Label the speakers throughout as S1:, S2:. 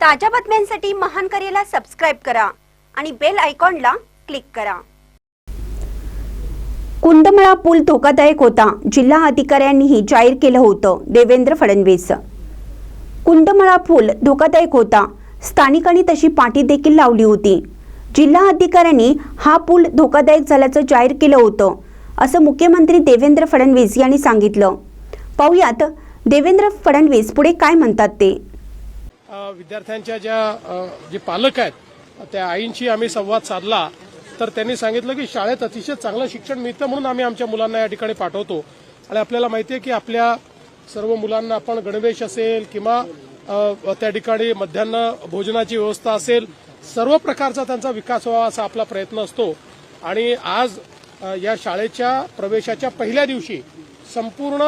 S1: ताज्या बातम्यांसाठी महान करेला सबस्क्राईब करा आणि बेल आयकॉनला क्लिक करा. कुंदमळा पूल धोकादायक होता. जिल्हा अधिकाऱ्यांनीही जाहीर केलं होतं. देवेंद्र फडणवीस. कुंदमळा पूल धोकादायक होता. स्थानिकांनी तशी पाठी देखील लावली होती. जिल्हा अधिकाऱ्यांनी हा पूल धोकादायक झाल्याचं जाहीर केलं होतं असं मुख्यमंत्री देवेंद्र फडणवीस यांनी सांगितलं. पाहुयात देवेंद्र फडणवीस पुढे काय म्हणतात ते?
S2: विद्यार्थ्यांच्या ज्या जे पालक आहेत त्या आईंशी आम्ही संवाद साधला तर त्यांनी सांगितलं की शाळेत अतिशय चांगलं शिक्षण मिळतं म्हणून आम्ही आमच्या मुलांना या ठिकाणी पाठवतो. आणि आपल्याला माहिती आहे की आपल्या सर्व मुलांना आपण गणवेश असेल किंवा त्या ठिकाणी मध्यान्ह भोजनाची व्यवस्था असेल सर्व प्रकारचा त्यांचा विकास व्हावा असा आपला प्रयत्न असतो. आणि आज या शाळेच्या प्रवेशाच्या पहिल्या दिवशी संपूर्ण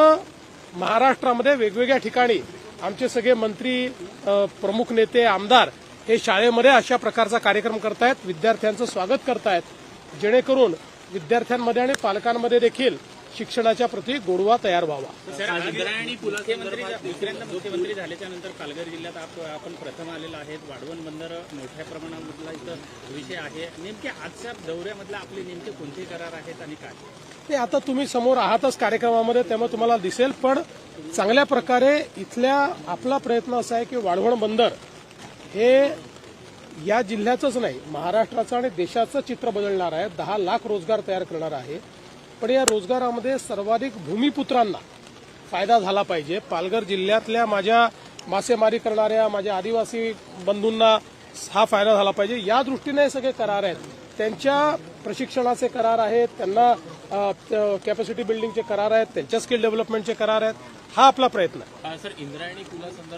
S2: महाराष्ट्रामध्ये वेगवेगळ्या ठिकाणी आमचे सगळे मंत्री प्रमुख नेते आमदार हे शाळेमध्ये अशा प्रकारचा कार्यक्रम करतायत विद्यार्थ्यांचं स्वागत करतायत. जेणेकरून विद्यार्थ्यांमध्ये आणि पालकांमध्ये देखील शिक्षणाच्या प्रती गोडवा तयार व्हावा.
S3: दुसऱ्यांदा मुख्यमंत्री झाल्याच्यानंतर पालघर जिल्ह्यात आप- आपण प्रथम आलेलो आहेत. वाढवण बंदर मोठ्या प्रमाणामधला इथं विषय आहे. नेमके आजच्या दौऱ्यामधले आपले नेमके कोणते करार आहेत आणि काय?
S2: ते आता तुम्ही समोर आहातच कार्यक्रमामध्ये त्यामुळे तुम्हाला दिसेल पण चांगल्या प्रकारे इथल्या आपला प्रयत्न असा आहे की वाढवण बंदर हे या जिल्ह्याचंच नाही महाराष्ट्राचं आणि देशाचं चित्र बदलणार आहे. दहा लाख रोजगार तयार करणार आहे. पण या रोजगारामध्ये सर्वाधिक भूमिपुत्रांना फायदा झाला पाहिजे. पालघर जिल्ह्यातल्या माझ्या मासेमारी करणाऱ्या माझ्या आदिवासी बंधूंना हा फायदा झाला पाहिजे. या दृष्टीने हे सगळे करार आहेत. त्यांच्या प्रशिक्षणाचे करार आहेत त्यांना कॅपॅसिटी बिल्डिंगचे करार आहेत त्यांच्या स्किल डेव्हलपमेंटचे करार आहेत. हा आपला प्रयत्न आहे.
S3: सर इंद्रायणी पुलासंदर्भात